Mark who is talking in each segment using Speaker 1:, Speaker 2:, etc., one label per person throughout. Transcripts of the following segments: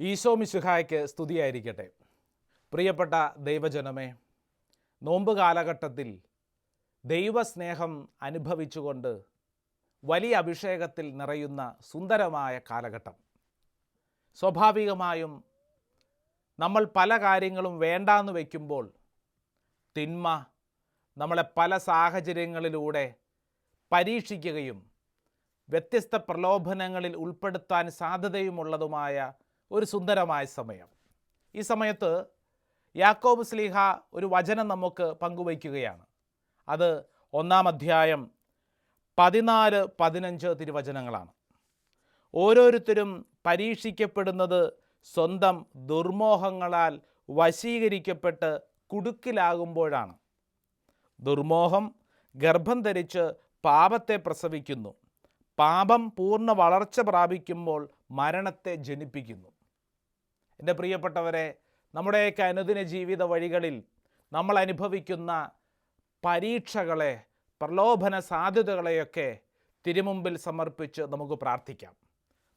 Speaker 1: ഈശോ മിശുഹായ്ക്ക് സ്തുതിയായിരിക്കട്ടെ. പ്രിയപ്പെട്ട ദൈവജനമേ നോമ്പ് കാലഘട്ടത്തിൽ ദൈവസ്നേഹം അനുഭവിച്ചുകൊണ്ട് വലിയ അഭിഷേകത്തിൽ നിറയുന്ന സുന്ദരമായ കാലഘട്ടം. സ്വാഭാവികമായും നമ്മൾ പല കാര്യങ്ങളും വേണ്ടാന്ന് വയ്ക്കുമ്പോൾ തിന്മ നമ്മളെ പല സാഹചര്യങ്ങളിലൂടെ പരീക്ഷിക്കുകയും വ്യത്യസ്ത പ്രലോഭനങ്ങളിൽ ഉൾപ്പെടുത്താൻ സാധ്യതയുമുള്ളതുമായ ഒരു സുന്ദരമായ സമയം. ഈ സമയത്ത് യാക്കോബ് സ്ലീഹ ഒരു വചനം നമുക്ക് പങ്കുവയ്ക്കുകയാണ്. അത് ഒന്നാം അധ്യായം പതിനാല് പതിനഞ്ച് തിരുവചനങ്ങളാണ്. ഓരോരുത്തരും പരീക്ഷിക്കപ്പെടുന്നത് സ്വന്തം ദുർമോഹങ്ങളാൽ വശീകരിക്കപ്പെട്ട് കുടുക്കിലാകുമ്പോഴാണ്. ദുർമോഹം ഗർഭം ധരിച്ച് പാപത്തെ പ്രസവിക്കുന്നു. പാപം പൂർണ വളർച്ച പ്രാപിക്കുമ്പോൾ മരണത്തെ ജനിപ്പിക്കുന്നു. എന്റെ പ്രിയപ്പെട്ടവരെ നമ്മുടെയൊക്കെ അനുദിന ജീവിത വഴികളിൽ നമ്മൾ അനുഭവിക്കുന്ന പരീക്ഷകളെ പ്രലോഭന സാധ്യതകളെയൊക്കെ തിരുമുമ്പിൽ സമർപ്പിച്ച് നമുക്ക് പ്രാർത്ഥിക്കാം.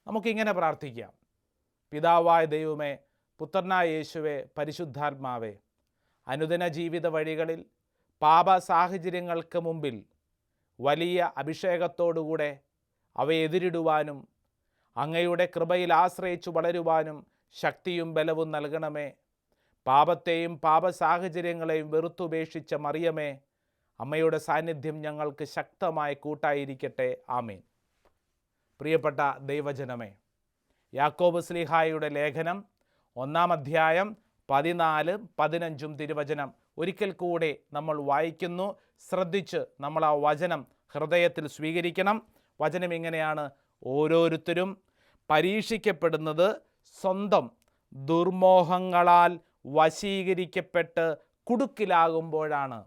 Speaker 1: നമുക്കിങ്ങനെ പ്രാർത്ഥിക്കാം. പിതാവായ ദൈവമേ പുത്രനായ യേശുവെ പരിശുദ്ധാത്മാവേ അനുദിന ജീവിത വഴികളിൽ പാപ സാഹചര്യങ്ങൾക്ക് മുമ്പിൽ വലിയ അഭിഷേകത്തോടുകൂടെ അവയെ എതിരിടുവാനും അങ്ങയുടെ കൃപയിൽ ആശ്രയിച്ചു വളരുവാനും ശക്തിയും ബലവും നൽകണമേ. പാപത്തെയും പാപ സാഹചര്യങ്ങളെയും വെറുത്തുപേക്ഷിച്ച മറിയമേ അമ്മയുടെ സാന്നിധ്യം ഞങ്ങൾക്ക് ശക്തമായി കൂട്ടായിരിക്കട്ടെ. ആമീൻ. പ്രിയപ്പെട്ട ദൈവജനമേ യാക്കോബ് സ്ലിഹായുടെ ലേഖനം ഒന്നാം അധ്യായം പതിനാലും പതിനഞ്ചും തിരുവചനം ഒരിക്കൽ കൂടെ നമ്മൾ വായിക്കുന്നു. ശ്രദ്ധിച്ച് നമ്മൾ ആ വചനം ഹൃദയത്തിൽ സ്വീകരിക്കണം. വചനം ഇങ്ങനെയാണ് ഓരോരുത്തരും പരീക്ഷിക്കപ്പെടുന്നത്. സ്വന്തം ദുർമോഹങ്ങളാൽ വശീകരിക്കപ്പെട്ട് കുടുക്കിലാകുമ്പോഴാണ്.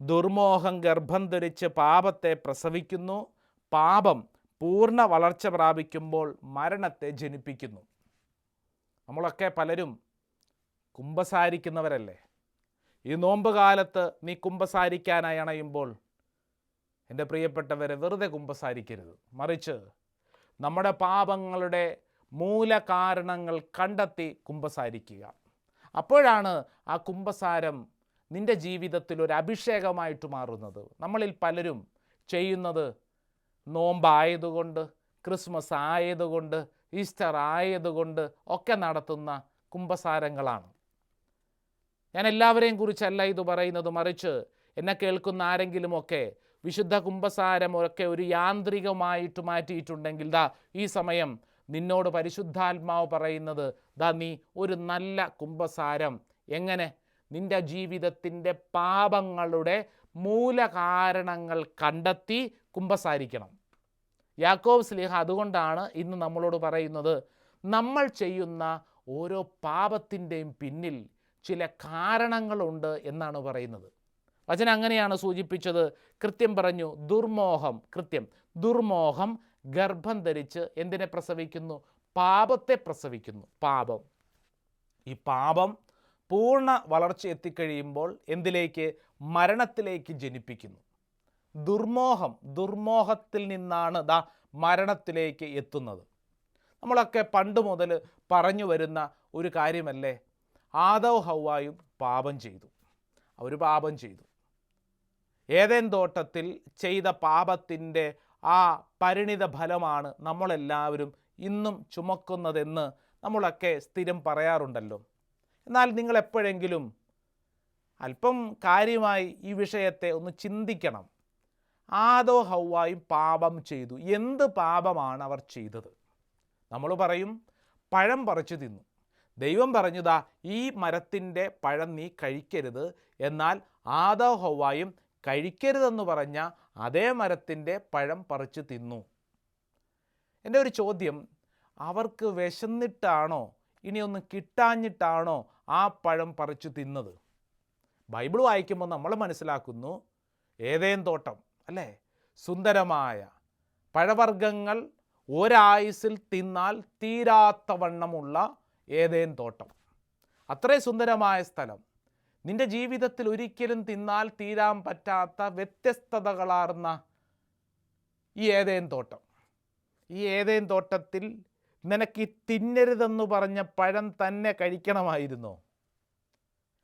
Speaker 1: ദുർമോഹം ഗർഭം ധരിച്ച് പാപത്തെ പ്രസവിക്കുന്നു. പാപം പൂർണ വളർച്ച പ്രാപിക്കുമ്പോൾ മരണത്തെ ജനിപ്പിക്കുന്നു. നമ്മളൊക്കെ പലരും കുമ്പസാരിക്കുന്നവരല്ലേ? ഈ നോമ്പ് കാലത്ത് നീ കുമ്പസാരിക്കാനായി അണയുമ്പോൾ എന്റെ പ്രിയപ്പെട്ടവരെ വെറുതെ കുമ്പസാരിക്കരുത്. മറിച്ച് നമ്മുടെ പാപങ്ങളുടെ മൂലകാരണങ്ങൾ കണ്ടെത്തി കുമ്പസാരിക്കുക. അപ്പോഴാണ് ആ കുമ്പസാരം നിന്റെ ജീവിതത്തിൽ ഒരു അഭിഷേകമായിട്ട് മാറുന്നത്. നമ്മളിൽ പലരും ചെയ്യുന്നത് നോമ്പായതുകൊണ്ട് ക്രിസ്മസ് ആയതുകൊണ്ട് ഈസ്റ്റർ ആയതുകൊണ്ട് ഒക്കെ നടത്തുന്ന കുമ്പസാരങ്ങളാണ്. ഞാൻ എല്ലാവരെയും കുറിച്ചല്ല ഇത് പറയുന്നത് മറിച്ച് എന്നെ കേൾക്കുന്ന ആരെങ്കിലുമൊക്കെ വിശുദ്ധ കുംഭസാരമൊക്കെ ഒരു യാന്ത്രികമായിട്ട് മാറ്റിയിട്ടുണ്ടെങ്കിൽ ദാ ഈ സമയം നിന്നോട് പരിശുദ്ധാത്മാവ് പറയുന്നത് ദാ നീ ഒരു നല്ല കുംഭസാരം. എങ്ങനെ? നിന്റെ ജീവിതത്തിന്റെ പാപങ്ങളുടെ മൂലകാരണങ്ങൾ കണ്ടെത്തി കുംഭസാരിക്കണം. യാക്കോബ് സ്ലീഹ അതുകൊണ്ടാണ് ഇന്ന് നമ്മളോട് പറയുന്നത് നമ്മൾ ചെയ്യുന്ന ഓരോ പാപത്തിന്റെയും പിന്നിൽ ചില കാരണങ്ങളുണ്ട് എന്നാണ് പറയുന്നത്. വചനം അങ്ങനെയാണ് സൂചിപ്പിച്ചത്. കൃത്യം പറഞ്ഞു ദുർമോഹം കൃത്യം. ദുർമോഹം ഗർഭം ധരിച്ച് എന്തിനെ പ്രസവിക്കുന്നു? പാപത്തെ പ്രസവിക്കുന്നു. പാപം. ഈ പാപം പൂർണ വളർച്ച എത്തിക്കഴിയുമ്പോൾ എന്തിലേക്ക്? മരണത്തിലേക്ക് ജനിപ്പിക്കുന്നു. ദുർമോഹം ദുർമോഹത്തിൽ നിന്നാണ് ദാ മരണത്തിലേക്ക് എത്തുന്നത്. നമ്മളൊക്കെ പണ്ട് മുതൽ പറഞ്ഞു വരുന്ന ഒരു കാര്യമല്ലേ? ആദവ് ഹൗവായും പാപം ചെയ്തു. അവർ പാപം ചെയ്തു. ഏതേൻ തോട്ടത്തിൽ ചെയ്ത പാപത്തിന്റെ ആ പരിണിത ഫലമാണ് നമ്മളെല്ലാവരും ഇന്നും ചുമക്കുന്നതെന്ന് നമ്മളൊക്കെ സ്ഥിരം പറയാറുണ്ടല്ലോ. എന്നാൽ നിങ്ങൾ എപ്പോഴെങ്കിലും അല്പം കാര്യമായി ഈ വിഷയത്തെ ഒന്ന് ചിന്തിക്കണം. ആദോ ഹൗവായും പാപം ചെയ്തു. എന്ത് പാപമാണ് അവർ ചെയ്തത്? നമ്മൾ പറയും പഴം പറിച്ചു തിന്നു. ദൈവം പറഞ്ഞതാ ഈ മരത്തിന്റെ പഴം നീ കഴിക്കരുത്. എന്നാൽ ആദോ ഹൊവായും കഴിക്കരുതെന്ന് പറഞ്ഞ അതേ മരത്തിന്റെ പഴം പറിച്ചു തിന്നു. എന്റെ ഒരു ചോദ്യം അവർക്ക് വിശന്നിട്ടാണോ ഇനിയൊന്ന് കിട്ടാഞ്ഞിട്ടാണോ ആ പഴം പറിച്ചു തിന്നത്? ബൈബിൾ വായിക്കുമ്പോൾ നമ്മൾ മനസ്സിലാക്കുന്നു ഏതേൻ തോട്ടം അല്ലേ? സുന്ദരമായ പഴവർഗങ്ങൾ ഒരായുസിൽ തിന്നാൽ തീരാത്ത വണ്ണമുള്ള ഏതേൻ തോട്ടം? അത്രേ സുന്ദരമായ സ്ഥലം. നിന്റെ ജീവിതത്തിൽ ഒരിക്കലും തിന്നാൽ തീരാൻ പറ്റാത്ത വ്യത്യസ്തതകളാർന്ന ഈ ഏതേൻ തോട്ടം. ഈ ഏതേൻ തോട്ടത്തിൽ നിനക്ക് തിന്നരുതെന്ന് പറഞ്ഞ പഴം തന്നെ കഴിക്കണമായിരുന്നോ.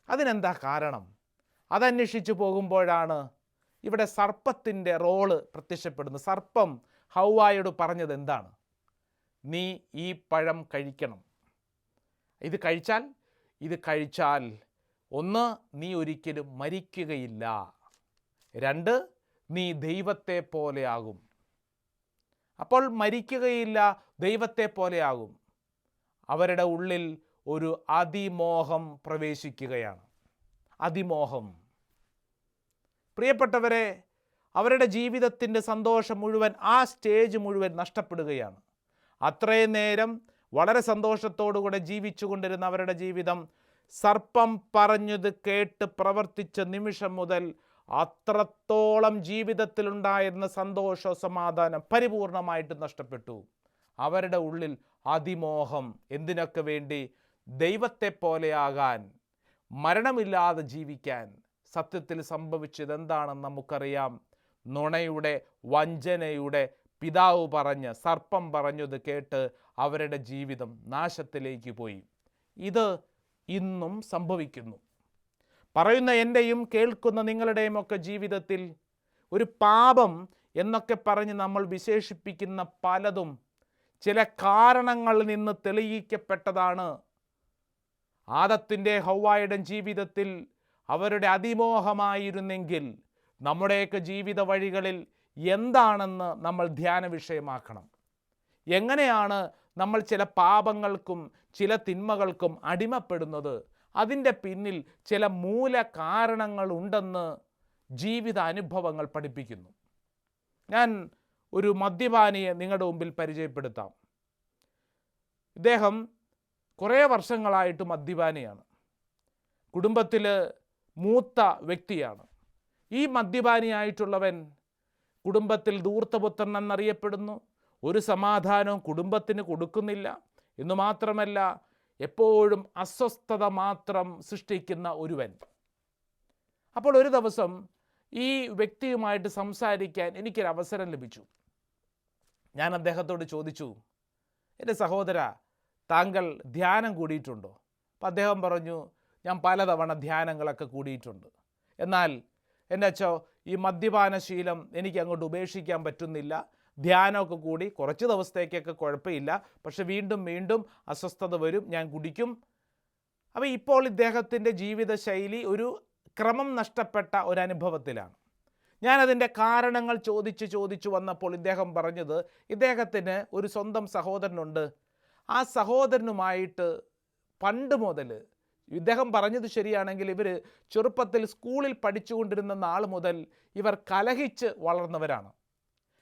Speaker 1: അതിനെന്താ കാരണം? അതന്വേഷിച്ചു പോകുമ്പോഴാണ് ഇവിടെ സർപ്പത്തിന്റെ റോൾ പ്രത്യക്ഷപ്പെടുന്നത്. സർപ്പം ഹൗവായോട് പറഞ്ഞത് എന്താണ് നീ ഈ പഴം കഴിക്കണം. ഇത് കഴിച്ചാൽ ഇത് കഴിച്ചാൽ ഒന്ന് നീ ഒരിക്കലും മരിക്കുകയില്ല. രണ്ട് നീ ദൈവത്തെ പോലെയാകും. അപ്പോൾ മരിക്കുകയില്ല ദൈവത്തെ പോലെയാകും. അവരുടെ ഉള്ളിൽ ഒരു അതിമോഹം പ്രവേശിക്കുകയാണ്. അതിമോഹം. പ്രിയപ്പെട്ടവരെ അവരുടെ ജീവിതത്തിന്റെ സന്തോഷം മുഴുവൻ ആ സ്റ്റേജ് മുഴുവൻ നഷ്ടപ്പെടുകയാണ്. അത്രയും നേരം വളരെ സന്തോഷത്തോടുകൂടെ ജീവിച്ചു കൊണ്ടിരുന്ന അവരുടെ ജീവിതം സർപ്പം പറഞ്ഞത് കേട്ട് പ്രവർത്തിച്ച നിമിഷം മുതൽ അത്രത്തോളം ജീവിതത്തിലുണ്ടായിരുന്ന സന്തോഷ സമാധാനം പരിപൂർണമായിട്ട് നഷ്ടപ്പെട്ടു. അവരുടെ ഉള്ളിൽ അതിമോഹം എന്തിനൊക്കെ വേണ്ടി? ദൈവത്തെ പോലെയാകാൻ മരണമില്ലാതെ ജീവിക്കാൻ. സത്യത്തിൽ സംഭവിച്ചത് എന്താണെന്ന് നമുക്കറിയാം. നുണയുടെ വഞ്ചനയുടെ പിതാവ് പറഞ്ഞ് സർപ്പം പറഞ്ഞത് കേട്ട് അവരുടെ ജീവിതം നാശത്തിലേക്ക് പോയി. ഇത് ഇന്നും സംഭവിക്കുന്നു. പറയുന്ന എന്റെയും കേൾക്കുന്ന നിങ്ങളുടെയും ഒക്കെ ജീവിതത്തിൽ ഒരു പാപം എന്നൊക്കെ പറഞ്ഞ് നമ്മൾ വിശേഷിപ്പിക്കുന്ന പലതും ചില കാരണങ്ങളിൽ നിന്ന് തെളിയിക്കപ്പെട്ടതാണ്. ആദത്തിന്റെ ഹൗവായുടെ ജീവിതത്തിൽ അവരുടെ അതിമോഹമായിരുന്നെങ്കിൽ നമ്മുടെയൊക്കെ ജീവിത വഴികളിൽ എന്താണെന്ന് നമ്മൾ ധ്യാന വിഷയമാക്കണം. എങ്ങനെയാണ് നമ്മൾ ചില പാപങ്ങൾക്കും ചില തിന്മകൾക്കും അടിമപ്പെടുന്നത്? അതിന്റെ പിന്നിൽ ചില മൂല കാരണങ്ങളുണ്ടെന്ന് ജീവിത അനുഭവങ്ങൾ പഠിപ്പിക്കുന്നു. ഞാൻ ഒരു മദ്യപാനിയെ നിങ്ങളുടെ മുമ്പിൽ പരിചയപ്പെടുത്താം. ഇദ്ദേഹം കുറേ വർഷങ്ങളായിട്ട് മദ്യപാനിയാണ്. കുടുംബത്തിൽ മൂത്ത വ്യക്തിയാണ്. ഈ മദ്യപാനിയായിട്ടുള്ളവൻ കുടുംബത്തിൽ ധൂർത്തപുത്രൻ എന്നറിയപ്പെടുന്നു. ഒരു സമാധാനവും കുടുംബത്തിന് കൊടുക്കുന്നില്ല. എന്നു മാത്രമല്ല എപ്പോഴും അസ്വസ്ഥത മാത്രം സൃഷ്ടിക്കുന്ന ഒരുവൻ. അപ്പോൾ ഒരു ദിവസം ഈ വ്യക്തിയുമായിട്ട് സംസാരിക്കാൻ എനിക്കൊരു അവസരം ലഭിച്ചു. ഞാൻ അദ്ദേഹത്തോട് ചോദിച്ചു എന്റെ സഹോദര താങ്കൾ ധ്യാനം കൂടിയിട്ടുണ്ടോ? അപ്പം അദ്ദേഹം പറഞ്ഞു ഞാൻ പലതവണ ധ്യാനങ്ങളൊക്കെ കൂടിയിട്ടുണ്ട്. എന്നാൽ എന്റെ അച്ഛോ ഈ മദ്യപാനശീലം എനിക്ക് അങ്ങോട്ട് ഉപേക്ഷിക്കാൻ പറ്റുന്നില്ല. ധ്യാനമൊക്കെ കൂടി കുറച്ച് ദിവസത്തേക്കൊക്കെ കുഴപ്പമില്ല. പക്ഷെ വീണ്ടും വീണ്ടും അസ്വസ്ഥത വരും. ഞാൻ കുടിക്കും. അപ്പോൾ ഇപ്പോൾ ഇദ്ദേഹത്തിന്റെ ജീവിതശൈലി ഒരു ക്രമം നഷ്ടപ്പെട്ട ഒരു അനുഭവത്തിലാണ് ഞാനതിന്റെ കാരണങ്ങൾ ചോദിച്ച് ചോദിച്ചു വന്നപ്പോൾ ഇദ്ദേഹം പറഞ്ഞത് ഇദ്ദേഹത്തിന് ഒരു സ്വന്തം സഹോദരനുണ്ട്. ആ സഹോദരനുമായിട്ട് പണ്ട് മുതൽ ഇദ്ദേഹം പറഞ്ഞത് ശരിയാണെങ്കിൽ ഇവർ ചെറുപ്പത്തിൽ സ്കൂളിൽ പഠിച്ചുകൊണ്ടിരുന്ന നാൾ മുതൽ ഇവർ കലഹിച്ച് വളർന്നവരാണ്.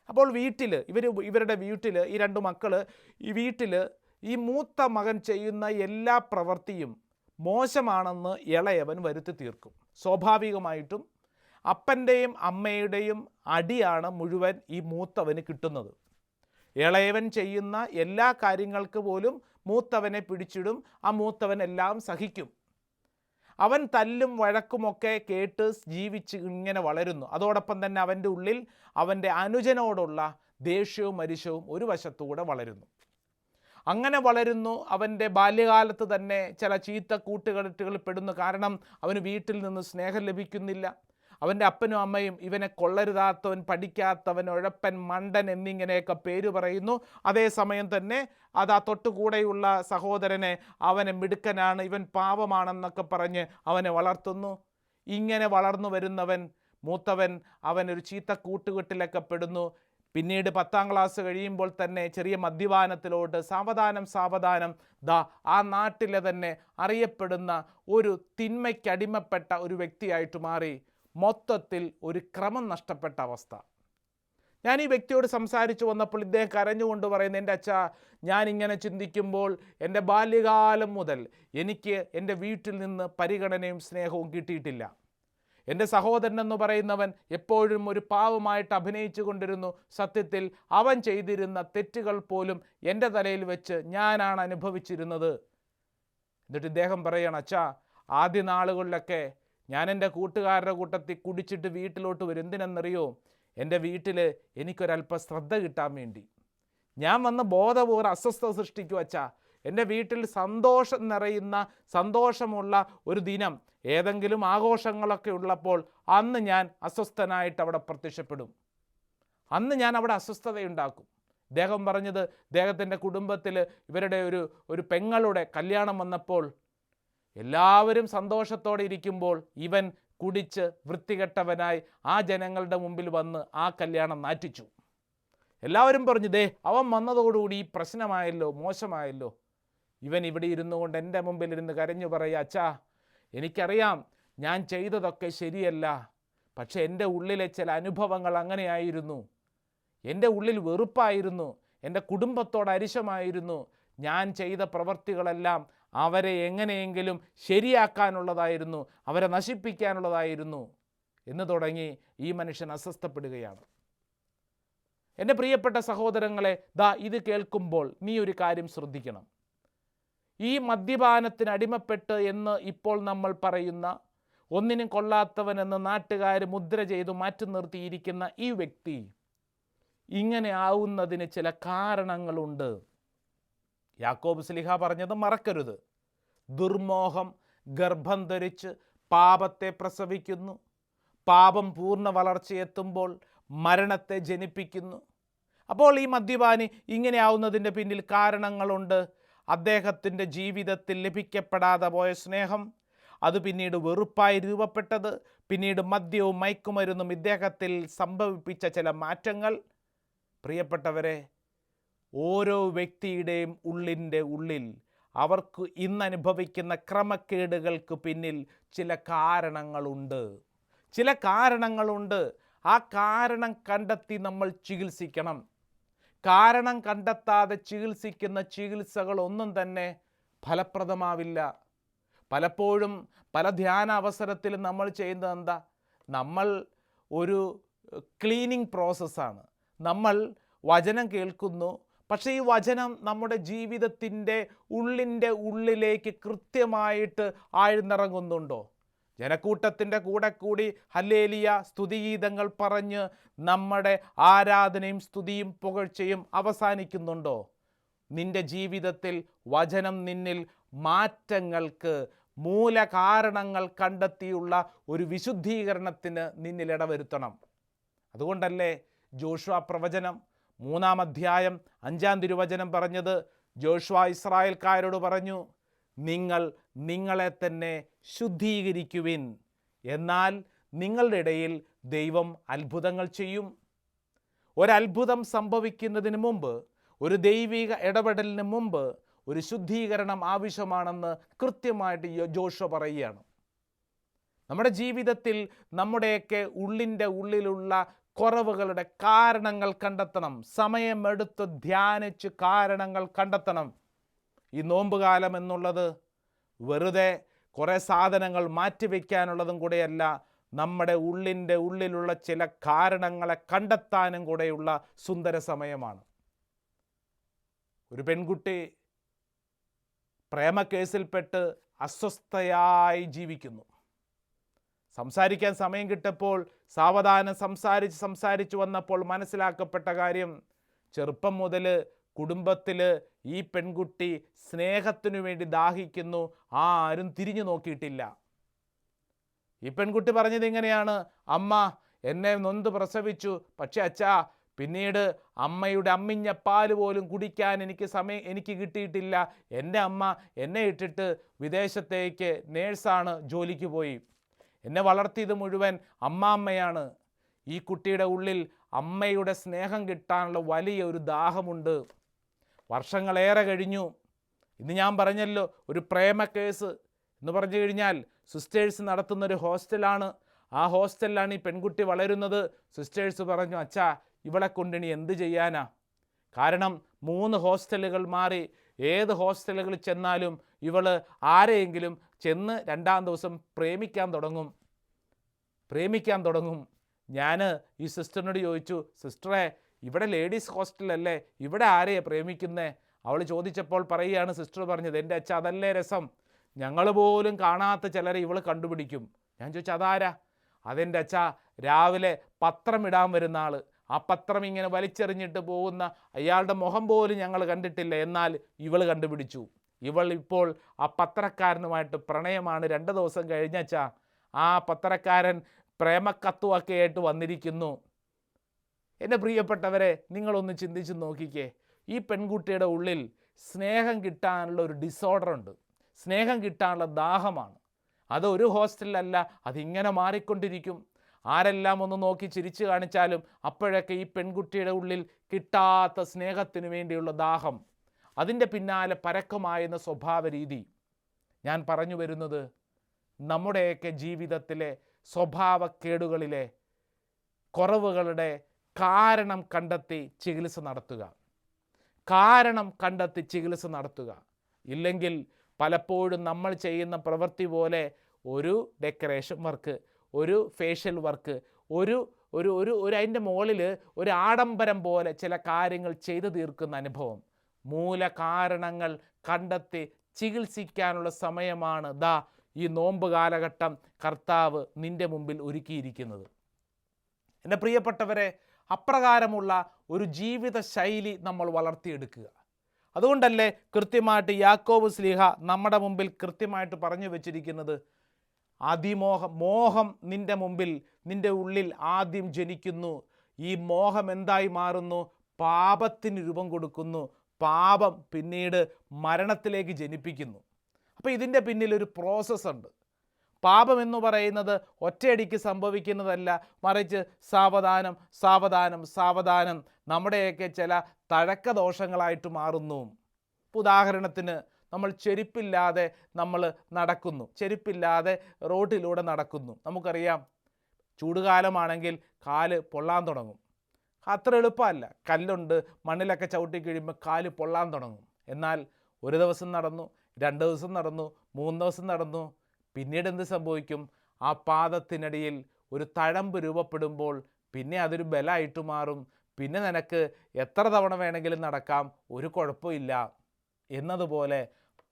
Speaker 1: അപ്പോൾ വീട്ടിൽ ഇവർ ഇവരുടെ വീട്ടിൽ ഈ രണ്ട് മക്കൾ ഈ വീട്ടിൽ ഈ മൂത്ത മകൻ ചെയ്യുന്ന എല്ലാ പ്രവൃത്തിയും മോശമാണെന്ന് ഇളയവൻ വരുത്തി തീർക്കും. സ്വാഭാവികമായിട്ടും അപ്പന്റെയും അമ്മയുടെയും അടിയാണ് മുഴുവൻ ഈ മൂത്തവന് കിട്ടുന്നത്. ഇളയവൻ ചെയ്യുന്ന എല്ലാ കാര്യങ്ങൾക്ക് പോലും മൂത്തവനെ പിടിച്ചിടും ആ മൂത്തവൻ എല്ലാം സഹിക്കും. അവൻ തല്ലും വഴക്കുമൊക്കെ കേട്ട് ജീവിച്ച് ഇങ്ങനെ വളരുന്നു. അതോടൊപ്പം തന്നെ അവന്റെ ഉള്ളിൽ അവന്റെ അനുജനോടുള്ള ദേഷ്യവും മരിശവും ഒരു വശത്തുകൂടെ വളരുന്നു. അങ്ങനെ വളരുന്നു. അവന്റെ ബാല്യകാലത്ത് തന്നെ ചില ചീത്ത കൂട്ടുകെട്ടുകളിൽ പെടുന്നു. കാരണം അവന് വീട്ടിൽ നിന്ന് സ്നേഹം ലഭിക്കുന്നില്ല. അവന്റെ അപ്പനും അമ്മയും ഇവനെ കൊള്ളരുതാത്തവൻ പഠിക്കാത്തവൻ ഉഴപ്പൻ മണ്ടൻ എന്നിങ്ങനെയൊക്കെ പേര് പറയുന്നു. അതേസമയം തന്നെ അത് ആ തൊട്ടുകൂടെയുള്ള സഹോദരനെ അവനെ മിടുക്കനാണ് ഇവൻ പാവമാണെന്നൊക്കെ പറഞ്ഞ് അവനെ വളർത്തുന്നു. ഇങ്ങനെ വളർന്നു വരുന്നവൻ മൂത്തവൻ അവനൊരു ചീത്ത കൂട്ടുകെട്ടിലൊക്കെ പെടുന്നു. പിന്നീട് പത്താം ക്ലാസ് കഴിയുമ്പോൾ തന്നെ ചെറിയ മദ്യപാനത്തിലോട്ട് സാവധാനം സാവധാനം. ദാ ആ നാട്ടിലെ തന്നെ അറിയപ്പെടുന്ന ഒരു തിന്മയ്ക്കടിമപ്പെട്ട ഒരു വ്യക്തിയായിട്ട് മാറി. മൊത്തത്തിൽ ഒരു ക്രമം നഷ്ടപ്പെട്ട അവസ്ഥ. ഞാൻ ഈ വ്യക്തിയോട് സംസാരിച്ചു വന്നപ്പോൾ ഇദ്ദേഹം കരഞ്ഞുകൊണ്ട് പറയുന്നത് എന്റെ അച്ഛ ഞാൻ ഇങ്ങനെ ചിന്തിക്കുമ്പോൾ എന്റെ ബാല്യകാലം മുതൽ എനിക്ക് എന്റെ വീട്ടിൽ നിന്ന് പരിഗണനയും സ്നേഹവും കിട്ടിയിട്ടില്ല. എന്റെ സഹോദരൻ എന്ന് പറയുന്നവൻ എപ്പോഴും ഒരു പാവമായിട്ട് അഭിനയിച്ചു കൊണ്ടിരുന്നു. സത്യത്തിൽ അവൻ ചെയ്തിരുന്ന തെറ്റുകൾ പോലും എന്റെ തലയിൽ വെച്ച് ഞാനാണ് അനുഭവിച്ചിരുന്നത്. എന്നിട്ട് ഇദ്ദേഹം പറയണം അച്ഛാ ആദ്യ നാളുകളിലൊക്കെ ഞാൻ എന്റെ കൂട്ടുകാരുടെ കൂട്ടത്തിൽ കുടിച്ചിട്ട് വീട്ടിലോട്ട് വരും. എന്തിനെന്നറിയോ? എന്റെ വീട്ടിൽ എനിക്കൊരല്പം ശ്രദ്ധ കിട്ടാൻ വേണ്ടി. ഞാൻ വന്ന് ബോധപൂർവം അസ്വസ്ഥത സൃഷ്ടിക്കുക വച്ചാ എന്റെ വീട്ടിൽ സന്തോഷം നിറയുന്ന സന്തോഷമുള്ള ഒരു ദിനം ഏതെങ്കിലും ആഘോഷങ്ങളൊക്കെ ഉള്ളപ്പോൾ അന്ന് ഞാൻ അസ്വസ്ഥനായിട്ട് അവിടെ പ്രത്യക്ഷപ്പെടും. അന്ന് ഞാൻ അവിടെ അസ്വസ്ഥതയുണ്ടാക്കും. അദ്ദേഹം പറഞ്ഞത് അദ്ദേഹത്തിന്റെ കുടുംബത്തിൽ ഇവരുടെ ഒരു ഒരു പെങ്ങളുടെ കല്യാണം വന്നപ്പോൾ എല്ലാവരും സന്തോഷത്തോടെ ഇരിക്കുമ്പോൾ ഇവൻ കുടിച്ച് വൃത്തികെട്ടവനായി ആ ജനങ്ങളുടെ മുമ്പിൽ വന്ന് ആ കല്യാണം നാറ്റിച്ചു. എല്ലാവരും പറഞ്ഞു ദേ അവൻ വന്നതോടുകൂടി ഈ പ്രശ്നമായല്ലോ മോശമായല്ലോ. ഇവൻ ഇവിടെ ഇരുന്നു കൊണ്ട് എന്റെ മുമ്പിൽ ഇരുന്ന് കരഞ്ഞു പറയുക അച്ഛാ എനിക്കറിയാം ഞാൻ ചെയ്തതൊക്കെ ശരിയല്ല പക്ഷെ എന്റെ ഉള്ളിലെ ചില അനുഭവങ്ങൾ അങ്ങനെയായിരുന്നു. എന്റെ ഉള്ളിൽ വെറുപ്പായിരുന്നു എന്റെ കുടുംബത്തോട് അരിശമായിരുന്നു ഞാൻ ചെയ്ത പ്രവർത്തികളെല്ലാം അവരെ എങ്ങനെയെങ്കിലും ശരിയാക്കാനുള്ളതായിരുന്നു അവരെ നശിപ്പിക്കാനുള്ളതായിരുന്നു എന്ന് തുടങ്ങി ഈ മനുഷ്യൻ അസ്വസ്ഥപ്പെടുകയാണ്. എന്റെ പ്രിയപ്പെട്ട സഹോദരങ്ങളെ ദാ ഇത് കേൾക്കുമ്പോൾ നീ ഒരു കാര്യം ശ്രദ്ധിക്കണം. ഈ മദ്യപാനത്തിന് അടിമപ്പെട്ട് എന്ന് ഇപ്പോൾ നമ്മൾ പറയുന്ന ഒന്നിനും കൊള്ളാത്തവനെന്ന് നാട്ടുകാർ മുദ്ര ചെയ്തു മാറ്റി നിർത്തിയിരിക്കുന്ന ഈ വ്യക്തി ഇങ്ങനെ ആവുന്നതിന് ചില കാരണങ്ങളുണ്ട്. യാക്കോബ് സ്ലിഹ പറഞ്ഞത് മറക്കരുത്. ദുർമോഹം ഗർഭം ധരിച്ച് പാപത്തെ പ്രസവിക്കുന്നു. പാപം പൂർണ വളർച്ചയെത്തുമ്പോൾ മരണത്തെ ജനിപ്പിക്കുന്നു. അപ്പോൾ ഈ മദ്യപാനി ഇങ്ങനെയാവുന്നതിന്റെ പിന്നിൽ കാരണങ്ങളുണ്ട്. അദ്ദേഹത്തിന്റെ ജീവിതത്തിൽ ലഭിക്കപ്പെടാതെ പോയ സ്നേഹം അത് പിന്നീട് വെറുപ്പായി രൂപപ്പെട്ടത് പിന്നീട് മദ്യവും മയക്കുമരുന്നും ഇദ്ദേഹത്തിൽ സംഭവിപ്പിച്ച ചില മാറ്റങ്ങൾ. പ്രിയപ്പെട്ടവരെ ഓരോ വ്യക്തിയുടെയും ഉള്ളിന്റെ ഉള്ളിൽ അവർക്ക് ഇന്ന് അനുഭവിക്കുന്ന ക്രമക്കേടുകൾക്ക് പിന്നിൽ ചില കാരണങ്ങളുണ്ട്. ചില കാരണങ്ങളുണ്ട്. ആ കാരണം കണ്ടെത്തി നമ്മൾ ചികിത്സിക്കണം. കാരണം കണ്ടെത്താതെ ചികിത്സിക്കുന്ന ചികിത്സകൾ ഒന്നും തന്നെ ഫലപ്രദമാവില്ല. പലപ്പോഴും പല ധ്യാന അവസരത്തിലും നമ്മൾ ചെയ്യുന്നത് എന്താ? നമ്മൾ ഒരു ക്ലീനിങ് പ്രോസസ്സാണ്. നമ്മൾ വചനം കേൾക്കുന്നു പക്ഷേ ഈ വചനം നമ്മുടെ ജീവിതത്തിന്റെ ഉള്ളിന്റെ ഉള്ളിലേക്ക് കൃത്യമായിട്ട് ആഴ്ന്നിറങ്ങുന്നുണ്ടോ? ജനക്കൂട്ടത്തിന്റെ കൂടെ കൂടി ഹല്ലേലിയ സ്തുതിഗീതങ്ങൾ പറഞ്ഞ് നമ്മുടെ ആരാധനയും സ്തുതിയും പുകഴ്ചയും അവസാനിക്കുന്നുണ്ടോ? നിന്റെ ജീവിതത്തിൽ വചനം നിന്നിൽ മാറ്റങ്ങൾക്ക് മൂലകാരണങ്ങൾ കണ്ടെത്തിയുള്ള ഒരു വിശുദ്ധീകരണത്തിന് നിന്നിൽ ഇടവരുത്തണം. അതുകൊണ്ടല്ലേ ജോഷുവ പ്രവചനം മൂന്നാം അധ്യായം അഞ്ചാം തിരുവചനം പറഞ്ഞത് ജോഷ്വ ഇസ്രായേൽക്കാരോട് പറഞ്ഞു നിങ്ങൾ നിങ്ങളെ തന്നെ ശുദ്ധീകരിക്കുവിൻ. എന്നാൽ നിങ്ങളുടെ ഇടയിൽ ദൈവം അത്ഭുതങ്ങൾ ചെയ്യും. ഒരത്ഭുതം സംഭവിക്കുന്നതിന് മുമ്പ് ഒരു ദൈവിക ഇടപെടലിന് മുമ്പ് ഒരു ശുദ്ധീകരണം ആവശ്യമാണെന്ന് കൃത്യമായിട്ട് ജോഷ പറയുകയാണ്. നമ്മുടെ ജീവിതത്തിൽ നമ്മുടെയൊക്കെ ഉള്ളിന്റെ ഉള്ളിലുള്ള കുറവുകളുടെ കാരണങ്ങൾ കണ്ടെത്തണം. സമയമെടുത്ത് ധ്യാനിച്ച് കാരണങ്ങൾ കണ്ടെത്തണം. ഈ നോമ്പുകാലം എന്നുള്ളത് വെറുതെ കുറേ സാധനങ്ങൾ മാറ്റിവെക്കാനുള്ളതും കൂടെയല്ല നമ്മുടെ ഉള്ളിന്റെ ഉള്ളിലുള്ള ചില കാരണങ്ങളെ കണ്ടെത്താനും കൂടെയുള്ള സുന്ദര സമയമാണ്. ഒരു പെൺകുട്ടി പ്രേമക്കേസിൽപ്പെട്ട് അസ്വസ്ഥയായി ജീവിക്കുന്നു. സംസാരിക്കാൻ സമയം കിട്ടപ്പോൾ സാവധാനം സംസാരിച്ച് സംസാരിച്ചു വന്നപ്പോൾ മനസ്സിലാക്കപ്പെട്ട കാര്യം ചെറുപ്പം മുതൽ കുടുംബത്തിൽ ഈ പെൺകുട്ടി സ്നേഹത്തിനു വേണ്ടി ദാഹിക്കുന്നു ആരും തിരിഞ്ഞു നോക്കിയിട്ടില്ല. ഈ പെൺകുട്ടി പറഞ്ഞത് ഇങ്ങനെയാണ് അമ്മ എന്നെ നൊന്ത് പ്രസവിച്ചു. പക്ഷെ അച്ഛാ പിന്നീട് അമ്മയുടെ അമ്മിഞ്ഞ പാൽ പോലും കുടിക്കാൻ എനിക്ക് സമയം എനിക്ക് കിട്ടിയിട്ടില്ല. എന്റെ അമ്മ എന്നെ ഇട്ടിട്ട് വിദേശത്തേക്ക് നേഴ്സാണ് ജോലിക്ക് പോയി. എന്നെ വളർത്തിയത് മുഴുവൻ അമ്മാമ്മയാണ്. ഈ കുട്ടിയുടെ ഉള്ളിൽ അമ്മയുടെ സ്നേഹം കിട്ടാനുള്ള വലിയ ഒരു ദാഹമുണ്ട്. വർഷങ്ങളേറെ കഴിഞ്ഞു. ഇന്ന് ഞാൻ പറഞ്ഞല്ലോ ഒരു പ്രേമ കേസ് എന്ന് പറഞ്ഞു കഴിഞ്ഞാൽ സിസ്റ്റേഴ്സ് നടത്തുന്ന ഒരു ഹോസ്റ്റലാണ്. ആ ഹോസ്റ്റലിലാണ് ഈ പെൺകുട്ടി വളരുന്നത്. സിസ്റ്റേഴ്സ് പറഞ്ഞു അച്ഛാ ഇവളെ കൊണ്ടിനി എന്ത് ചെയ്യാനാ? കാരണം മൂന്ന് ഹോസ്റ്റലുകൾ മാറി. ഏത് ഹോസ്റ്റലുകളിൽ ചെന്നാലും ഇവൾ ആരെയെങ്കിലും ചെന്ന് രണ്ടാം ദിവസം പ്രേമിക്കാൻ തുടങ്ങും. പ്രേമിക്കാൻ തുടങ്ങും. ഞാൻ ഈ സിസ്റ്ററിനോട് ചോദിച്ചു സിസ്റ്ററെ ഇവിടെ ലേഡീസ് ഹോസ്റ്റലല്ലേ? ഇവിടെ ആരെയാണ് പ്രേമിക്കുന്നേ? അവൾ ചോദിച്ചപ്പോൾ പറയുകയാണ് സിസ്റ്റർ പറഞ്ഞത് എന്റെ അച്ഛ അതല്ലേ രസം. ഞങ്ങൾ പോലും കാണാത്ത ചിലരെ ഇവൾ കണ്ടുപിടിക്കും. ഞാൻ ചോദിച്ചു അതാരാ? അതെന്റെ അച്ഛ രാവിലെ പത്രം ഇടാൻ വരുന്ന ആൾ ആ പത്രം ഇങ്ങനെ വലിച്ചെറിഞ്ഞിട്ട് പോകുന്ന അയാളുടെ മുഖം പോലും ഞങ്ങൾ കണ്ടിട്ടില്ല. എന്നാൽ ഇവൾ കണ്ടുപിടിച്ചു. ഇവൾ ഇപ്പോൾ ആ പത്രക്കാരനുമായിട്ട് പ്രണയമാണ്. രണ്ട് ദിവസം കഴിഞ്ഞച്ചാ ആ പത്രക്കാരൻ പ്രേമക്കത്തുമൊക്കെ ആയിട്ട് വന്നിരിക്കുന്നു. എന്റെ പ്രിയപ്പെട്ടവരെ നിങ്ങളൊന്ന് ചിന്തിച്ച് നോക്കിക്കേ. ഈ പെൺകുട്ടിയുടെ ഉള്ളിൽ സ്നേഹം കിട്ടാനുള്ള ഒരു ഡിസോർഡർ ഉണ്ട്. സ്നേഹം കിട്ടാനുള്ള ദാഹമാണ്. അത് ഒരു ഹോസ്റ്റലിലല്ല അതിങ്ങനെ മാറിക്കൊണ്ടിരിക്കും. ആരെല്ലാം ഒന്ന് നോക്കി ചിരിച്ചു കാണിച്ചാലും അപ്പോഴൊക്കെ ഈ പെൺകുട്ടിയുടെ ഉള്ളിൽ കിട്ടാത്ത സ്നേഹത്തിന് വേണ്ടിയുള്ള ദാഹം. അതിന്റെ പിന്നാലെ പരക്കമായെന്ന സ്വഭാവ രീതി ഞാൻ പറഞ്ഞു വരുന്നത് നമ്മുടെയൊക്കെ ജീവിതത്തിലെ സ്വഭാവക്കേടുകളിലെ കുറവുകളുടെ കാരണം കണ്ടെത്തി ചികിത്സ നടത്തുക. കാരണം കണ്ടെത്തി ചികിത്സ നടത്തുക. ഇല്ലെങ്കിൽ പലപ്പോഴും നമ്മൾ ചെയ്യുന്ന പ്രവൃത്തി പോലെ ഒരു ഡെക്കറേഷൻ വർക്ക് ഒരു ഫേഷ്യൽ വർക്ക് ഒരു ഒരു ഒരു ഒരു അതിന്റെ മുകളിൽ ഒരു ആഡംബരം പോലെ ചില കാര്യങ്ങൾ ചെയ്തു തീർക്കുന്ന അനുഭവം. മൂല കാരണങ്ങൾ കണ്ടെത്തി ചികിത്സിക്കാനുള്ള സമയമാണ് ദാ ഈ നോമ്പ് കാലഘട്ടം കർത്താവ് നിന്റെ മുമ്പിൽ ഒരുക്കിയിരിക്കുന്നത്. എന്റെ പ്രിയപ്പെട്ടവരെ അപ്രകാരമുള്ള ഒരു ജീവിത ശൈലി നമ്മൾ വളർത്തിയെടുക്കുക. അതുകൊണ്ടല്ലേ കൃത്യമായിട്ട് യാക്കോബ് സ്ലീഹ നമ്മുടെ മുമ്പിൽ കൃത്യമായിട്ട് പറഞ്ഞു വെച്ചിരിക്കുന്നത്? അതിമോഹം മോഹം നിന്റെ മുമ്പിൽ നിന്റെ ഉള്ളിൽ ആദ്യം ജനിക്കുന്നു. ഈ മോഹം എന്തായി മാറുന്നു? പാപത്തിന് രൂപം കൊടുക്കുന്നു. പാപം പിന്നീട് മരണത്തിലേക്ക് ജനിപ്പിക്കുന്നു. അപ്പോൾ ഇതിന്റെ പിന്നിലൊരു പ്രോസസ്സുണ്ട് പാപം എന്ന് പറയുന്നത് ഒറ്റയടിക്ക് സംഭവിക്കുന്നതല്ല മറിച്ച് സാവധാനം സാവധാനം സാവധാനം നമ്മുടെയൊക്കെ ചില തഴക്ക ദോഷങ്ങളായിട്ട് മാറുന്നു ഉദാഹരണത്തിന് നമ്മൾ ചെരുപ്പില്ലാതെ നമ്മൾ നടക്കുന്നു. ചെരുപ്പില്ലാതെ റോഡിലൂടെ നടക്കുന്നു. നമുക്കറിയാം ചൂടുകാലമാണെങ്കിൽ കാൽ പൊള്ളാൻ തുടങ്ങും. അത്ര എളുപ്പമല്ല. കല്ലുണ്ട് മണ്ണിലൊക്കെ ചവിട്ടി കഴിയുമ്പോൾ കാൽ പൊള്ളാൻ തുടങ്ങും. എന്നാൽ ഒരു ദിവസം നടന്നു രണ്ട് ദിവസം നടന്നു മൂന്ന് ദിവസം നടന്നു പിന്നീട് എന്ത് സംഭവിക്കും? ആ പാദത്തിനടിയിൽ ഒരു തഴമ്പ് രൂപപ്പെടുമ്പോൾ പിന്നെ അതൊരു ബലമായിട്ട് മാറും. പിന്നെ നിനക്ക് എത്ര തവണ വേണമെങ്കിലും നടക്കാം? ഒരു കുഴപ്പമില്ല എന്നതുപോലെ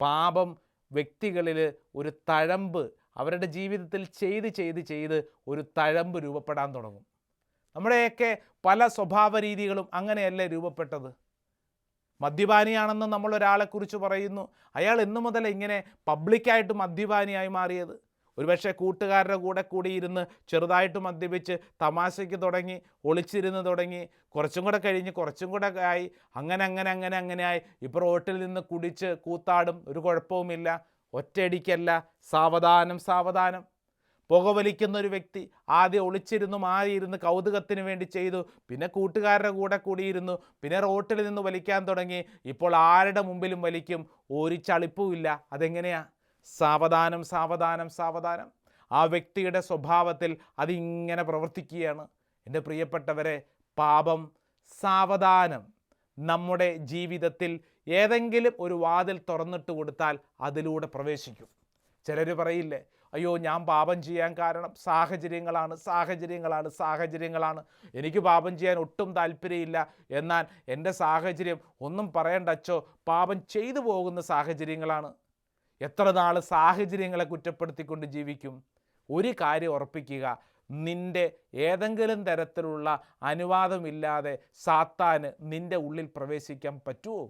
Speaker 1: പാപം വ്യക്തികളിൽ ഒരു തഴമ്പ് അവരുടെ ജീവിതത്തിൽ ചെയ്ത് ചെയ്ത് ചെയ്ത് ഒരു തഴമ്പ് രൂപപ്പെടാൻ തുടങ്ങും. നമ്മുടെയൊക്കെ പല സ്വഭാവ രീതികളും അങ്ങനെയല്ലേ രൂപപ്പെട്ടത്? മദ്യപാനിയാണെന്ന് നമ്മൾ ഒരാളെക്കുറിച്ച് പറയുന്നു. അയാൾ ഇന്നു മുതൽ ഇങ്ങനെ പബ്ലിക്കായിട്ട് മദ്യപാനിയായി മാറിയത്. ഒരുപക്ഷെ കൂട്ടുകാരുടെ കൂടെ കൂടിയിരുന്ന് ചെറുതായിട്ട് മദ്യപിച്ച് തമാശയ്ക്ക് തുടങ്ങി ഒളിച്ചിരുന്ന് തുടങ്ങി കുറച്ചും കൂടെ കഴിഞ്ഞ് കുറച്ചും കൂടെ ആയി അങ്ങനെ അങ്ങനെ അങ്ങനെ അങ്ങനെയായി ഇപ്പോൾ റോട്ടിൽ നിന്ന് കുടിച്ച് കൂത്താടും ഒരു കുഴപ്പവുമില്ല. ഒറ്റയടിക്കല്ല. സാവധാനം സാവധാനം. പുകവലിക്കുന്ന ഒരു വ്യക്തി ആദ്യം ഒളിച്ചിരുന്നു മാറിയിരുന്ന് കൗതുകത്തിന് വേണ്ടി ചെയ്തു. പിന്നെ കൂട്ടുകാരുടെ കൂടെ കൂടിയിരുന്നു. പിന്നെ റോട്ടിൽ നിന്ന് വലിക്കാൻ തുടങ്ങി. ഇപ്പോൾ ആരുടെ മുമ്പിലും വലിക്കും? ഒരു ചളിപ്പുമില്ല അതെങ്ങനെയാ? സാവധാനം സാവധാനം സാവധാനം. ആ വ്യക്തിയുടെ സ്വഭാവത്തിൽ അതിങ്ങനെ പ്രവർത്തിക്കുകയാണ്. എന്റെ പ്രിയപ്പെട്ടവരെ പാപം സാവധാനം നമ്മുടെ ജീവിതത്തിൽ ഏതെങ്കിലും ഒരു വാതിൽ തുറന്നിട്ട് കൊടുത്താൽ അതിലൂടെ പ്രവേശിക്കും. ചിലർ പറയില്ലേ അയ്യോ ഞാൻ പാപം ചെയ്യാൻ കാരണം സാഹചര്യങ്ങളാണ് സാഹചര്യങ്ങളാണ് സാഹചര്യങ്ങളാണ്. എനിക്ക് പാപം ചെയ്യാൻ ഒട്ടും താല്പര്യമില്ല. എന്നാൽ എന്റെ സാഹചര്യം ഒന്നും പറയണ്ടച്ചോ പാപം ചെയ്തു പോകുന്ന സാഹചര്യങ്ങളാണ്. എത്ര നാൾ സാഹചര്യങ്ങളെ കുറ്റപ്പെടുത്തിക്കൊണ്ട് ജീവിക്കും? ഒരു കാര്യം ഉറപ്പിക്കുക നിന്റെ ഏതെങ്കിലും തരത്തിലുള്ള അനുവാദമില്ലാതെ സാത്താന് നിന്റെ ഉള്ളിൽ പ്രവേശിക്കാൻ പറ്റുമോ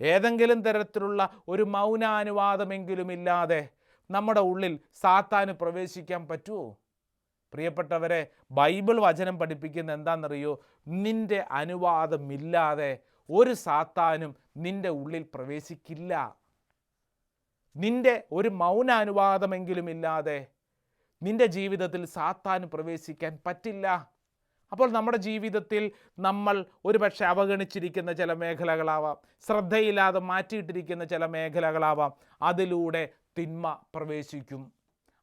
Speaker 1: ഏതെങ്കിലും തരത്തിലുള്ള ഒരു മൗനാനുവാദമെങ്കിലും ഇല്ലാതെ നമ്മുടെ ഉള്ളിൽ സാത്താന് പ്രവേശിക്കാൻ പറ്റുമോ പ്രിയപ്പെട്ടവരെ ബൈബിൾ വചനം പഠിപ്പിക്കുന്ന എന്താണെന്നറിയോ? നിന്റെ അനുവാദമില്ലാതെ ഒരു സാത്താനും നിന്റെ ഉള്ളിൽ പ്രവേശിക്കില്ല. നിന്റെ ഒരു മൗന അനുവാദമെങ്കിലും ഇല്ലാതെ നിന്റെ ജീവിതത്തിൽ സാത്താൻ പ്രവേശിക്കാൻ പറ്റില്ല. അപ്പോൾ നമ്മുടെ ജീവിതത്തിൽ നമ്മൾ ഒരുപക്ഷെ അവഗണിച്ചിരിക്കുന്ന ചില മേഖലകളാവാം ശ്രദ്ധയില്ലാതെ മാറ്റിയിട്ടിരിക്കുന്ന ചില മേഖലകളാവാം. അതിലൂടെ തിന്മ പ്രവേശിക്കും.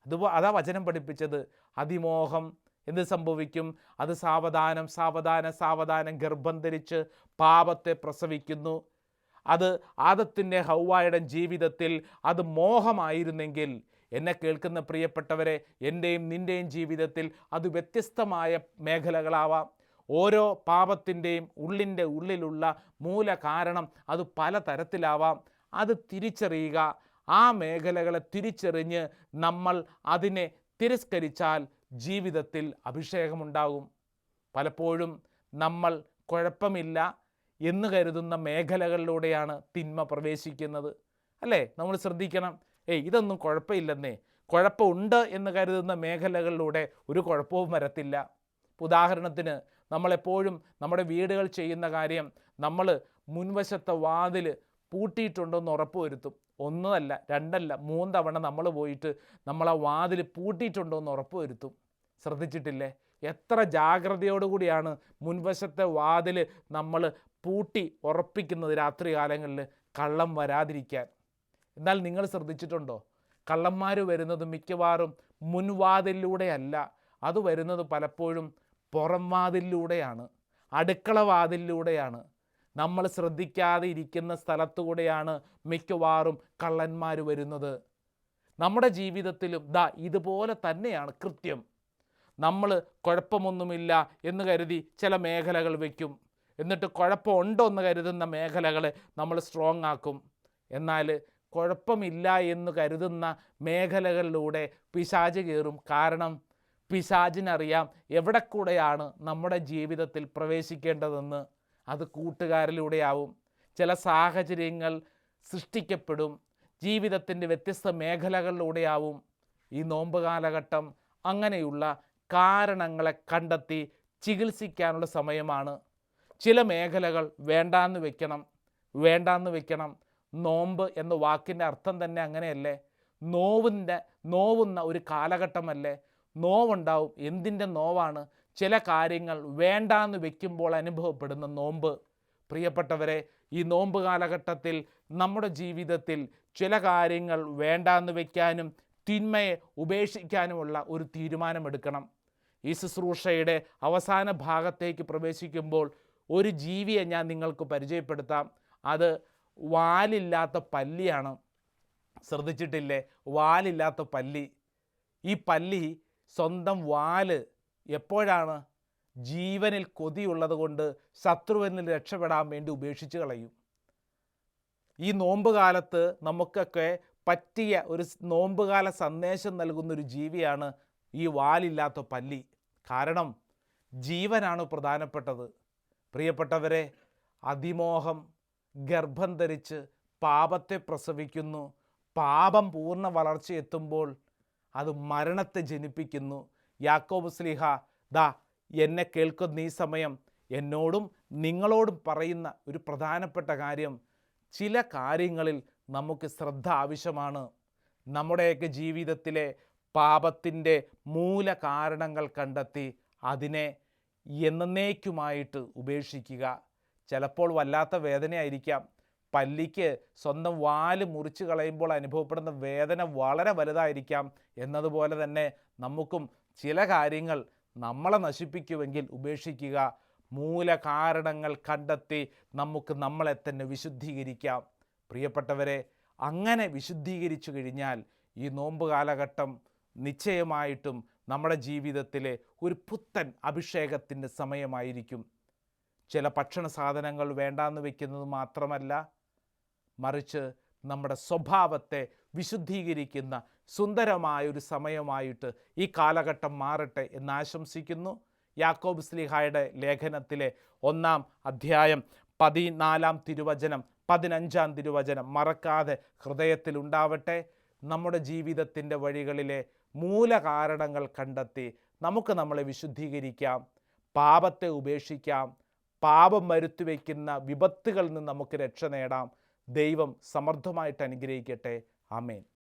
Speaker 1: അതുപോ അതാ വചനം പഠിപ്പിച്ചത്. അതിമോഹം എന്ത് സംഭവിക്കും? അത് സാവധാനം സാവധാനം സാവധാനം ഗർഭം ധരിച്ച് പാപത്തെ പ്രസവിക്കുന്നു. അത് ആദത്തിന്റെ ഹൗവായുടെ ജീവിതത്തിൽ അത് മോഹമായിരുന്നെങ്കിൽ എന്നെ കേൾക്കുന്ന പ്രിയപ്പെട്ടവരെ എന്റെയും നിന്റെയും ജീവിതത്തിൽ അത് വ്യത്യസ്തമായ മേഖലകളാവാം. ഓരോ പാപത്തിന്റെയും ഉള്ളിന്റെ ഉള്ളിലുള്ള മൂല കാരണം അത് പല തരത്തിലാവാം അത് തിരിച്ചറിയുക ആ മേഖലകളെ തിരിച്ചറിഞ്ഞ് നമ്മൾ അതിനെ തിരസ്കരിച്ചാൽ ജീവിതത്തിൽ അഭിഷേകമുണ്ടാകും. പലപ്പോഴും നമ്മൾ കുഴപ്പമില്ല എന്ന് കരുതുന്ന മേഖലകളിലൂടെയാണ് തിന്മ പ്രവേശിക്കുന്നത്. അല്ലേ? നമ്മൾ ശ്രദ്ധിക്കണം. ഏയ് ഇതൊന്നും കുഴപ്പമില്ലെന്നേ. കുഴപ്പമുണ്ട് എന്ന് കരുതുന്ന മേഖലകളിലൂടെ ഒരു കുഴപ്പവും വരത്തില്ല. ഉദാഹരണത്തിന് നമ്മളെപ്പോഴും നമ്മുടെ വീടുകൾ ചെയ്യുന്ന കാര്യം നമ്മൾ മുൻവശത്തെ വാതിൽ പൂട്ടിയിട്ടുണ്ടോ എന്ന് ഉറപ്പ് വരുത്തും ഒന്നല്ല രണ്ടല്ല മൂന്ന് തവണ നമ്മൾ പോയിട്ട് നമ്മൾ ആ വാതിൽ പൂട്ടിയിട്ടുണ്ടോ എന്ന് ഉറപ്പ് വരുത്തും. ശ്രദ്ധിച്ചിട്ടില്ലേ? എത്ര ജാഗ്രതയോടുകൂടിയാണ് മുൻവശത്തെ വാതിൽ നമ്മൾ പൂട്ടി ഉറപ്പിക്കുന്നത് രാത്രി കാലങ്ങളിൽ കള്ളം വരാതിരിക്കാൻ. എന്നാൽ നിങ്ങൾ ശ്രദ്ധിച്ചിട്ടുണ്ടോ? കള്ളന്മാർ വരുന്നത് മിക്കവാറും മുൻവാതിലൂടെയല്ല അത് വരുന്നത് പലപ്പോഴും പുറം വാതിലൂടെയാണ് അടുക്കള വാതിലൂടെയാണ് നമ്മൾ ശ്രദ്ധിക്കാതെ ഇരിക്കുന്ന സ്ഥലത്തുകൂടെയാണ് മിക്കവാറും കള്ളന്മാർ വരുന്നത്. നമ്മുടെ ജീവിതത്തിലും ദാ ഇതുപോലെ തന്നെയാണ് കൃത്യം. നമ്മൾ കുഴപ്പമൊന്നുമില്ല എന്ന് കരുതി ചില മേഖലകൾ വയ്ക്കും എന്നിട്ട് കുഴപ്പമുണ്ടോ എന്ന് കരുതുന്ന മേഖലകളെ നമ്മൾ സ്ട്രോങ് ആക്കും. എന്നാൽ കുഴപ്പമില്ല എന്ന് കരുതുന്ന മേഖലകളിലൂടെ പിശാജ് കയറും കാരണം പിശാജിനറിയാം എവിടെ കൂടെയാണ് നമ്മുടെ ജീവിതത്തിൽ പ്രവേശിക്കേണ്ടതെന്ന്. അത് കൂട്ടുകാരിലൂടെയാവും. ചില സാഹചര്യങ്ങൾ സൃഷ്ടിക്കപ്പെടും. ജീവിതത്തിന്റെ വ്യത്യസ്ത മേഖലകളിലൂടെയാവും. ഈ നോമ്പ് കാലഘട്ടം അങ്ങനെയുള്ള കാരണങ്ങളെ കണ്ടെത്തി ചികിത്സിക്കാനുള്ള സമയമാണ്. ചില മേഖലകൾ വേണ്ടാന്ന് വെക്കണം വേണ്ടാന്ന് വെക്കണം. നോമ്പ് എന്ന വാക്കിന്റെ അർത്ഥം തന്നെ അങ്ങനെയല്ലേ? നോവിന്റെ നോവുന്ന ഒരു കാലഘട്ടമല്ലേ? നോവുണ്ടാവും. എന്തിന്റെ നോവാണ്? ചില കാര്യങ്ങൾ വേണ്ടാന്ന് വെക്കുമ്പോൾ അനുഭവപ്പെടുന്ന നോമ്പ്. പ്രിയപ്പെട്ടവരെ ഈ നോമ്പ് കാലഘട്ടത്തിൽ നമ്മുടെ ജീവിതത്തിൽ ചില കാര്യങ്ങൾ വേണ്ടാന്ന് വെക്കാനും തിന്മയെ ഉപേക്ഷിക്കാനുമുള്ള ഒരു തീരുമാനമെടുക്കണം. ഈ ശുശ്രൂഷയുടെ അവസാന ഭാഗത്തേക്ക് പ്രവേശിക്കുമ്പോൾ ഒരു ജീവിയെ ഞാൻ നിങ്ങൾക്ക് പരിചയപ്പെടുത്താം. അത് വാലില്ലാത്ത പല്ലിയാണ്. ശ്രദ്ധിച്ചിട്ടില്ലേ? വാലില്ലാത്ത പല്ലി. ഈ പല്ലി സ്വന്തം വാൽ എപ്പോഴാണ് ജീവനിൽ കൊതിയുള്ളത് കൊണ്ട് ശത്രുവിൽ രക്ഷപ്പെടാൻ വേണ്ടി ഉപേക്ഷിച്ച് കളയും? ഈ നോമ്പുകാലത്ത് നമുക്കൊക്കെ പറ്റിയ ഒരു നോമ്പുകാല സന്ദേശം നൽകുന്ന ഒരു ജീവിയാണ് ഈ വാലില്ലാത്ത പല്ലി. കാരണം ജീവനാണ് പ്രധാനപ്പെട്ടത്. പ്രിയപ്പെട്ടവരെ അതിമോഹം ഗർഭം ധരിച്ച് പാപത്തെ പ്രസവിക്കുന്നു. പാപം പൂർണ വളർച്ചയെത്തുമ്പോൾ അത് മരണത്തെ ജനിപ്പിക്കുന്നു. യാക്കോബ് സ്ലിഹ ദാ എന്നെ കേൾക്കുന്ന ഈ സമയം എന്നോടും നിങ്ങളോടും പറയുന്ന ഒരു പ്രധാനപ്പെട്ട കാര്യം ചില കാര്യങ്ങളിൽ നമുക്ക് ശ്രദ്ധ ആവശ്യമാണ്. നമ്മുടെയൊക്കെ ജീവിതത്തിലെ പാപത്തിന്റെ മൂല കാരണങ്ങൾ കണ്ടെത്തി അതിനെ എന്നേക്കുമായിട്ട് ഉപേക്ഷിക്കുക. ചിലപ്പോൾ വല്ലാത്ത വേദനയായിരിക്കാം. പല്ലിക്ക് സ്വന്തം വാൽ മുറിച്ച് കളയുമ്പോൾ അനുഭവപ്പെടുന്ന വേദന വളരെ വലുതായിരിക്കാം. എന്നതുപോലെ തന്നെ നമുക്കും ചില കാര്യങ്ങൾ നമ്മളെ നശിപ്പിക്കുമെങ്കിൽ ഉപേക്ഷിക്കുക. മൂലകാരണങ്ങൾ കണ്ടെത്തി നമുക്ക് നമ്മളെ തന്നെ വിശുദ്ധീകരിക്കാം. പ്രിയപ്പെട്ടവരെ അങ്ങനെ വിശുദ്ധീകരിച്ചു കഴിഞ്ഞാൽ ഈ നോമ്പ് കാലഘട്ടം നിശ്ചയമായിട്ടും നമ്മുടെ ജീവിതത്തിലെ ഒരു പുത്തൻ അഭിഷേകത്തിന്റെ സമയമായിരിക്കും. ചില ഭക്ഷണ സാധനങ്ങൾ വേണ്ടാന്ന് വെക്കുന്നത് മാത്രമല്ല മറിച്ച് നമ്മുടെ സ്വഭാവത്തെ വിശുദ്ധീകരിക്കുന്ന സുന്ദരമായ ഒരു സമയമായിട്ട് ഈ കാലഘട്ടം മാറട്ടെ എന്ന് ആശംസിക്കുന്നു. യാക്കോബ് സ്ലിഹായുടെ ലേഖനത്തിലെ ഒന്നാം അധ്യായം പതിനാലാം തിരുവചനം പതിനഞ്ചാം തിരുവചനം മറക്കാതെ ഹൃദയത്തിൽ ഉണ്ടാവട്ടെ. നമ്മുടെ ജീവിതത്തിന്റെ വഴികളിലെ മൂലകാരണങ്ങൾ കണ്ടെത്തി നമുക്ക് നമ്മളെ വിശുദ്ധീകരിക്കാം പാപത്തെ ഉപേക്ഷിക്കാം പാപം വരുത്തിവെക്കുന്ന വിപത്തുകളിൽ നിന്ന് നമുക്ക് രക്ഷ നേടാം. ദൈവം സമർത്ഥമായിട്ട് അനുഗ്രഹിക്കട്ടെ. ആമേൻ.